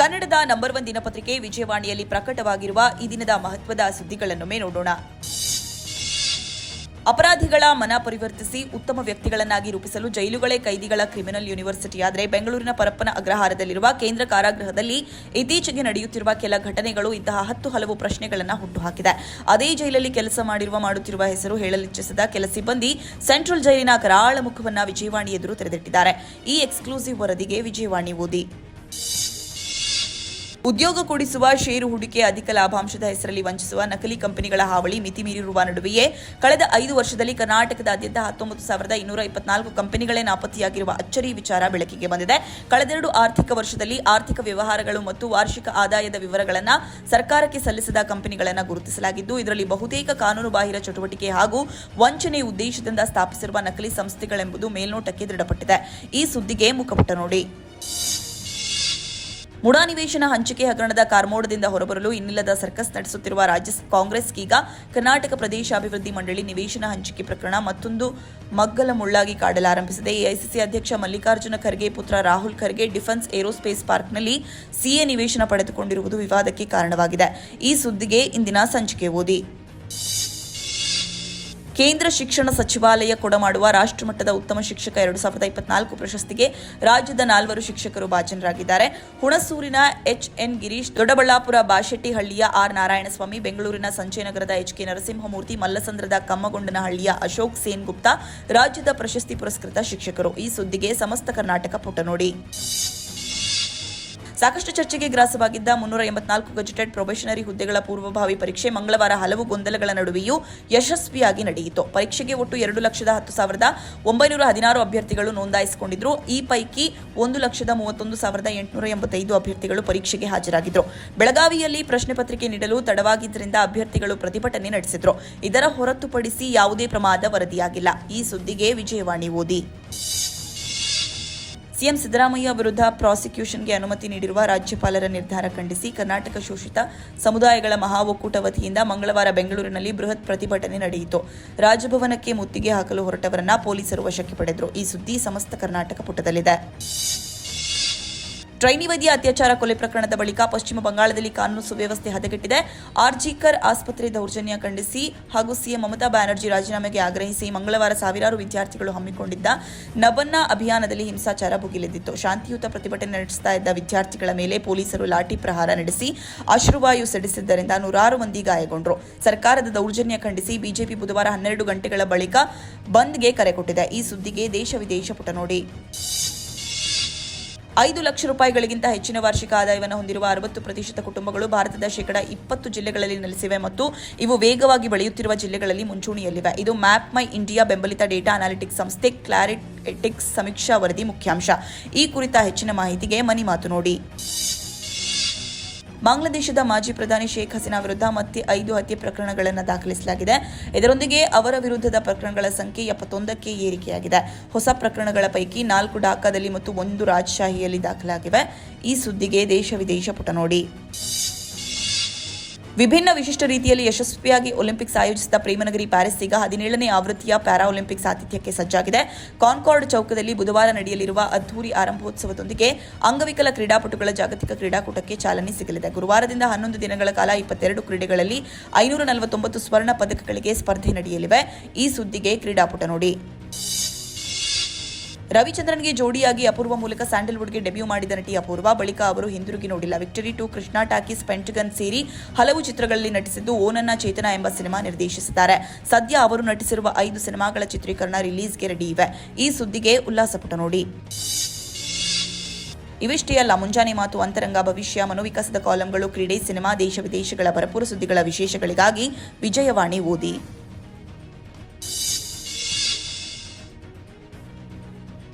ಕನ್ನಡದ number one ದಿನಪತ್ರಿಕೆ ವಿಜಯವಾಣಿಯಲ್ಲಿ ಪ್ರಕಟವಾಗಿರುವ ಈ ದಿನದ ಮಹತ್ವದ ಸುದ್ದಿಗಳನ್ನೊಮ್ಮೆ ನೋಡೋಣ. ಅಪರಾಧಿಗಳ ಮನ ಪರಿವರ್ತಿಸಿ ಉತ್ತಮ ವ್ಯಕ್ತಿಗಳನ್ನಾಗಿ ರೂಪಿಸಲು ಜೈಲುಗಳೇ ಕೈದಿಗಳ ಕ್ರಿಮಿನಲ್ ಯೂನಿವರ್ಸಿಟಿಯಾದರೆ ಬೆಂಗಳೂರಿನ ಪರಪ್ಪನ ಅಗ್ರಹಾರದಲ್ಲಿರುವ ಕೇಂದ್ರ ಕಾರಾಗೃಹದಲ್ಲಿ ಇತ್ತೀಚೆಗೆ ನಡೆಯುತ್ತಿರುವ ಕೆಲ ಘಟನೆಗಳು ಇಂತಹ ಹತ್ತು ಹಲವು ಪ್ರಶ್ನೆಗಳನ್ನು ಹುಟ್ಟುಹಾಕಿದೆ. ಅದೇ ಜೈಲಲ್ಲಿ ಕೆಲಸ ಮಾಡಿರುವ ಮಾಡುತ್ತಿರುವ ಹೆಸರು ಹೇಳಲಿಚ್ಛಿಸದ ಕೆಲ ಸಿಬ್ಬಂದಿ ಸೆಂಟ್ರಲ್ ಜೈಲಿನ ಕರಾಳ ಮುಖವನ್ನು ವಿಜಯವಾಣಿ ಎದುರು ತೆರೆದಿಟ್ಟಿದ್ದಾರೆ. ಈ ಎಕ್ಸ್ಕ್ಲೂಸಿವ್ ವರದಿಗೆ ವಿಜಯವಾಣಿ ಓದಿ. ಉದ್ಯೋಗ ಕೊಡಿಸುವ ಷೇರು ಹೂಡಿಕೆ ಅಧಿಕ ಲಾಭಾಂಶದ ಹೆಸರಲ್ಲಿ ವಂಚಿಸುವ ನಕಲಿ ಕಂಪನಿಗಳ ಹಾವಳಿ ಮಿತಿ ಮೀರಿರುವ ನಡುವೆಯೇ ಕಳೆದ ಐದು ವರ್ಷದಲ್ಲಿ ಕರ್ನಾಟಕದಾದ್ಯಂತ ಹತ್ತೊಂಬತ್ತು ಸಾವಿರದ ಇನ್ನೂರ ಇಪ್ಪತ್ನಾಲ್ಕು ಕಂಪನಿಗಳೇ ನಾಪತ್ತೆಯಾಗಿರುವ ಅಚ್ಚರಿ ವಿಚಾರ ಬೆಳಕಿಗೆ ಬಂದಿದೆ. ಕಳೆದೆರಡು ಆರ್ಥಿಕ ವರ್ಷದಲ್ಲಿ ಆರ್ಥಿಕ ವ್ಯವಹಾರಗಳು ಮತ್ತು ವಾರ್ಷಿಕ ಆದಾಯದ ವಿವರಗಳನ್ನು ಸರ್ಕಾರಕ್ಕೆ ಸಲ್ಲಿಸಿದ ಕಂಪನಿಗಳನ್ನು ಗುರುತಿಸಲಾಗಿದ್ದು, ಇದರಲ್ಲಿ ಬಹುತೇಕ ಕಾನೂನುಬಾಹಿರ ಚಟುವಟಿಕೆ ಹಾಗೂ ವಂಚನೆ ಉದ್ದೇಶದಿಂದ ಸ್ಥಾಪಿಸಿರುವ ನಕಲಿ ಸಂಸ್ಥೆಗಳೆಂಬುದು ಮೇಲ್ನೋಟಕ್ಕೆ ದೃಢಪಟ್ಟಿದೆ. ಈ ಸುದ್ದಿಗೆ ಮುಖಪುಟ ನೋಡಿ. ನಿವೇಶನ ಹಂಚಿಕೆ ಹಗರಣದ ಕಾರ್ಮೋಡದಿಂದ ಹೊರಬರಲು ಇನ್ನಿಲ್ಲದ ಸರ್ಕಸ್ ನಡೆಸುತ್ತಿರುವ ರಾಜ್ಯ ಕಾಂಗ್ರೆಸ್ಗೀಗ ಕರ್ನಾಟಕ ಪ್ರದೇಶ ಅಭಿವೃದ್ಧಿ ಮಂಡಳಿ ನಿವೇಶನ ಹಂಚಿಕೆ ಪ್ರಕರಣ ಮತ್ತೊಂದು ಮಗ್ಗಲ ಮುಳ್ಳಾಗಿ ಕಾಡಲಾರಂಭಿಸಿದೆ. ಎಐಸಿಸಿ ಅಧ್ಯಕ್ಷ ಮಲ್ಲಿಕಾರ್ಜುನ ಖರ್ಗೆ, ಪುತ್ರ ರಾಹುಲ್ ಖರ್ಗೆ ಡಿಫೆನ್ಸ್ ಏರೋಸ್ಪೇಸ್ ಪಾರ್ಕ್ನಲ್ಲಿ ಸಿಎ ನಿವೇಶನ ಪಡೆದುಕೊಂಡಿರುವುದು ವಿವಾದಕ್ಕೆ ಕಾರಣವಾಗಿದೆ. ಈ ಸುದ್ದಿಗೆ ಇಂದಿನ ಸಂಚಿಕೆ ಓದಿ. ಕೇಂದ್ರ ಶಿಕ್ಷಣ ಸಚಿವಾಲಯ ಕೊಡಮಾಡುವ ರಾಷ್ಟ್ರಮಟ್ಟದ ಉತ್ತಮ ಶಿಕ್ಷಕ ಎರಡು ಸಾವಿರದ ಇಪ್ಪತ್ನಾಲ್ಕು ಪ್ರಶಸ್ತಿಗೆ ರಾಜ್ಯದ ನಾಲ್ವರು ಶಿಕ್ಷಕರು ಭಾಜನರಾಗಿದ್ದಾರೆ. ಹುಣಸೂರಿನ ಎಚ್ಎನ್ ಗಿರೀಶ್, ದೊಡ್ಡಬಳ್ಳಾಪುರ ಬಾಶೆಟ್ಟಿಹಳ್ಳಿಯ ಆರ್ ನಾರಾಯಣಸ್ವಾಮಿ, ಬೆಂಗಳೂರಿನ ಸಂಜಯನಗರದ ಎಚ್ಕೆ ನರಸಿಂಹಮೂರ್ತಿ, ಮಲ್ಲಸಂದ್ರದ ಕಮ್ಮಗೊಂಡನಹಳ್ಳಿಯ ಅಶೋಕ್ ಸೇನ್ ಗುಪ್ತಾ ರಾಜ್ಯದ ಪ್ರಶಸ್ತಿ ಪುರಸ್ಕೃತ ಶಿಕ್ಷಕರು. ಈ ಸುದ್ದಿಗೆ ಸಮಸ್ತ ಕರ್ನಾಟಕ ಪುಟ ನೋಡಿ. ಸಾಕಷ್ಟು ಚರ್ಚೆಗೆ ಗ್ರಾಸವಾಗಿದ್ದ ಮುನ್ನೂರ ಎಂಬತ್ನಾಲ್ಕು ಗಜೆಟೆಡ್ ಪ್ರೊಬೇಷನರಿ ಹುದ್ದೆಗಳ ಪೂರ್ವಭಾವಿ ಪರೀಕ್ಷೆ ಮಂಗಳವಾರ ಹಲವು ಗೊಂದಲಗಳ ನಡುವೆಯೂ ಯಶಸ್ವಿಯಾಗಿ ನಡೆಯಿತು. ಪರೀಕ್ಷೆಗೆ ಒಟ್ಟು ಎರಡು ಲಕ್ಷದ ಹತ್ತು ಸಾವಿರದ ಒಂಬೈನೂರ ಹದಿನಾರು ಅಭ್ಯರ್ಥಿಗಳು ನೋಂದಾಯಿಸಿಕೊಂಡಿದ್ರು. ಈ ಪೈಕಿ ಒಂದು ಲಕ್ಷದ ಮೂವತ್ತೊಂದು ಸಾವಿರದ ಎಂಟುನೂರ ಎಂಬತ್ತೈದು ಅಭ್ಯರ್ಥಿಗಳು ಪರೀಕ್ಷೆಗೆ ಹಾಜರಾಗಿದ್ದರು ಬೆಳಗಾವಿಯಲ್ಲಿ ಪ್ರಶ್ನೆ ಪತ್ರಿಕೆ ನೀಡಲು ತಡವಾಗಿದ್ದರಿಂದ ಅಭ್ಯರ್ಥಿಗಳು ಪ್ರತಿಭಟನೆ ನಡೆಸಿದ್ರು. ಇದರ ಹೊರತುಪಡಿಸಿ ಯಾವುದೇ ಪ್ರಮಾದ ವರದಿಯಾಗಿಲ್ಲ. ಈ ಸುದ್ದಿಗೆ ವಿಜಯವಾಣಿ ಓದಿ. ಸಿಎಂ ಸಿದ್ದರಾಮಯ್ಯ ವಿರುದ್ಧ ಪ್ರಾಸಿಕ್ಯೂಷನ್ಗೆ ಅನುಮತಿ ನೀಡಿರುವ ರಾಜ್ಯಪಾಲರ ನಿರ್ಧಾರ ಖಂಡಿಸಿ ಕರ್ನಾಟಕ ಶೋಷಿತ ಸಮುದಾಯಗಳ ಮಹಾ ಒಕ್ಕೂಟ ವತಿಯಿಂದ ಮಂಗಳವಾರ ಬೆಂಗಳೂರಿನಲ್ಲಿ ಬೃಹತ್ ಪ್ರತಿಭಟನೆ ನಡೆಯಿತು. ರಾಜಭವನಕ್ಕೆ ಮುತ್ತಿಗೆ ಹಾಕಲು ಹೊರಟವರನ್ನ ಪೊಲೀಸರು ವಶಕ್ಕೆ ಪಡೆದರು. ಈ ಸುದ್ದಿ ಸಮಸ್ತ ಕರ್ನಾಟಕ ಪುಟದಲ್ಲಿದೆ. ಟ್ರೈನಿ ವೈದ್ಯ ಅತ್ಯಾಚಾರ ಕೊಲೆ ಪ್ರಕರಣದ ಬಳಿಕ ಪಶ್ಚಿಮ ಬಂಗಾಳದಲ್ಲಿ ಕಾನೂನು ಸುವ್ಯವಸ್ಥೆ ಹದಗೆಟ್ಟಿದೆ. ಆರ್ಜಿಕರ್ ಆಸ್ಪತ್ರೆ ದೌರ್ಜನ್ಯ ಖಂಡಿಸಿ ಹಾಗೂ ಸಿಎಂ ಮಮತಾ ಬ್ಯಾನರ್ಜಿ ರಾಜೀನಾಮೆಗೆ ಆಗ್ರಹಿಸಿ ಮಂಗಳವಾರ ಸಾವಿರಾರು ವಿದ್ಯಾರ್ಥಿಗಳು ಹಮ್ಮಿಕೊಂಡಿದ್ದ ನಬನ್ನ ಅಭಿಯಾನದಲ್ಲಿ ಹಿಂಸಾಚಾರ ಭುಗಿಲೆದ್ದಿತ್ತು. ಶಾಂತಿಯುತ ಪ್ರತಿಭಟನೆ ನಡೆಸ್ತಾ ಇದ್ದ ವಿದ್ಯಾರ್ಥಿಗಳ ಮೇಲೆ ಪೊಲೀಸರು ಲಾಠಿ ಪ್ರಹಾರ ನಡೆಸಿ ಅಶ್ರುವಾಯು ಸಿಡಿಸಿದ್ದರಿಂದ ನೂರಾರು ಮಂದಿ ಗಾಯಗೊಂಡರು. ಸರ್ಕಾರದ ದೌರ್ಜನ್ಯ ಖಂಡಿಸಿ ಬಿಜೆಪಿ ಬುಧವಾರ ಹನ್ನೆರಡು ಗಂಟೆಗಳ ಬಳಿಕ ಬಂದ್ಗೆ ಕರೆ ಕೊಟ್ಟಿದೆ. ಈ ಸುದ್ದಿಗೆ ದೇಶ ವಿದೇಶ ಪುಟ ನೋಡಿ. ಐದು ಲಕ್ಷ ರೂಪಾಯಿಗಳಿಗಿಂತ ಹೆಚ್ಚಿನ ವಾರ್ಷಿಕ ಆದಾಯವನ್ನು ಹೊಂದಿರುವ ಅರವತ್ತು ಪ್ರತಿಶತ ಕುಟುಂಬಗಳು ಭಾರತದ ಶೇಕಡ ಇಪ್ಪತ್ತು ಜಿಲ್ಲೆಗಳಲ್ಲಿ ನೆಲೆಸಿವೆ ಮತ್ತು ಇವು ವೇಗವಾಗಿ ಬೆಳೆಯುತ್ತಿರುವ ಜಿಲ್ಲೆಗಳಲ್ಲಿ ಮುಂಚೂಣಿಯಲ್ಲಿವೆ. ಇದು ಮ್ಯಾಪ್ ಮೈ ಇಂಡಿಯಾ ಬೆಂಬಲಿತ ಡೇಟಾ ಅನಾಲಿಟಿಕ್ಸ್ ಸಂಸ್ಥೆ ಕ್ಲಾರಿಟಿಕ್ಸ್ ಸಮೀಕ್ಷಾ ವರದಿ ಮುಖ್ಯಾಂಶ. ಈ ಕುರಿತ ಹೆಚ್ಚಿನ ಮಾಹಿತಿಗೆ ಮನಿ ಮಾತು ನೋಡಿ. ಬಾಂಗ್ಲಾದೇಶದ ಮಾಜಿ ಪ್ರಧಾನಿ ಶೇಖ್ ಹಸೀನಾ ವಿರುದ್ಧ ಮತ್ತೆ ಐದು ಹತ್ಯೆ ಪ್ರಕರಣಗಳನ್ನು ದಾಖಲಿಸಲಾಗಿದೆ. ಇದರೊಂದಿಗೆ ಅವರ ವಿರುದ್ಧದ ಪ್ರಕರಣಗಳ ಸಂಖ್ಯೆ ಎಪ್ಪತ್ತೊಂದಕ್ಕೆ ಏರಿಕೆಯಾಗಿದೆ. ಹೊಸ ಪ್ರಕರಣಗಳ ಪೈಕಿ ನಾಲ್ಕು ಢಾಕಾದಲ್ಲಿ ಮತ್ತು ಒಂದು ರಾಜಶಾಹಿಯಲ್ಲಿ ದಾಖಲಾಗಿವೆ. ಈ ಸುದ್ದಿಗೆ ದೇಶ ವಿದೇಶ ಪುಟ ನೋಡಿ. ವಿಭಿನ್ನ ವಿಶಿಷ್ಟ ರೀತಿಯಲ್ಲಿ ಯಶಸ್ವಿಯಾಗಿ ಒಲಿಂಪಿಕ್ಸ್ ಆಯೋಜಿಸಿದ ಪ್ರೇಮನಗರಿ ಪ್ಯಾರಿಸ್ ಈಗ ಹದಿನೇಳನೇ ಆವೃತ್ತಿಯ ಪ್ಯಾರಾ ಒಲಿಂಪಿಕ್ಸ್ ಆತಿಥ್ಯಕ್ಕೆ ಸಜ್ಜಾಗಿದೆ. ಕಾನ್ಕಾರ್ಡ್ ಚೌಕದಲ್ಲಿ ಬುಧವಾರ ನಡೆಯಲಿರುವ ಅದ್ದೂರಿ ಆರಂಭೋತ್ಸವದೊಂದಿಗೆ ಅಂಗವಿಕಲ ಕ್ರೀಡಾಪಟುಗಳ ಜಾಗತಿಕ ಕ್ರೀಡಾಕೂಟಕ್ಕೆ ಚಾಲನೆ ಸಿಗಲಿದೆ. ಗುರುವಾರದಿಂದ ಹನ್ನೊಂದು ದಿನಗಳ ಕಾಲ ಇಪ್ಪತ್ತೆರಡು ಕ್ರೀಡೆಗಳಲ್ಲಿ ಐನೂರ ನಲವತ್ತೊಂಬತ್ತು ಸ್ವರ್ಣ ಪದಕಗಳಿಗೆ ಸ್ಪರ್ಧೆ ನಡೆಯಲಿವೆ. ಈ ಸುದ್ದಿಗೆ ಕ್ರೀಡಾಪುಟ ನೋಡಿ. ರವಿಚಂದ್ರನ್ಗೆ ಜೋಡಿಯಾಗಿ ಅಪೂರ್ವ ಮೂಲಕ ಸ್ಯಾಂಡಲ್ವುಡ್ಗೆ ಡೆಬ್ಯೂ ಮಾಡಿದ ನಟಿ ಅಪೂರ್ವ. ಬಳಿಕ ಅವರು ಹಿಂದಿರುಗಿ ನೋಡಿಲ್ಲ. Victory two Krishna Talkies Pentagon ಸೇರಿ ಹಲವು ಚಿತ್ರಗಳಲ್ಲಿ ನಟಿಸಿದ್ದು ಓನನ್ನ ಚೇತನ ಎಂಬ ಸಿನಿಮಾ ನಿರ್ದೇಶಿಸಿದ್ದಾರೆ. ಸದ್ಯ ಅವರು ನಟಿಸಿರುವ ಐದು ಸಿನಿಮಾಗಳ ಚಿತ್ರೀಕರಣ ರಿಲೀಸ್ಗೆ ರೆಡಿ ಇವೆ. ಈ ಸುದ್ದಿಗೆ ಉಲ್ಲಾಸಪುಟ ನೋಡಿ. ಇವಿಷ್ಟೇ ಅಲ್ಲ, ಮುಂಜಾನೆ ಮಾತು ಅಂತರಂಗ, ಭವಿಷ್ಯ, ಮನೋವಿಕಾಸದ ಕಾಲಂಗಳು, ಕ್ರೀಡೆ, ಸಿನಿಮಾ, ದೇಶ ವಿದೇಶಗಳ, ಭರಪೂರ ಸುದ್ದಿಗಳ ವಿಶೇಷಗಳಿಗಾಗಿ ವಿಜಯವಾಣಿ ಓದಿ.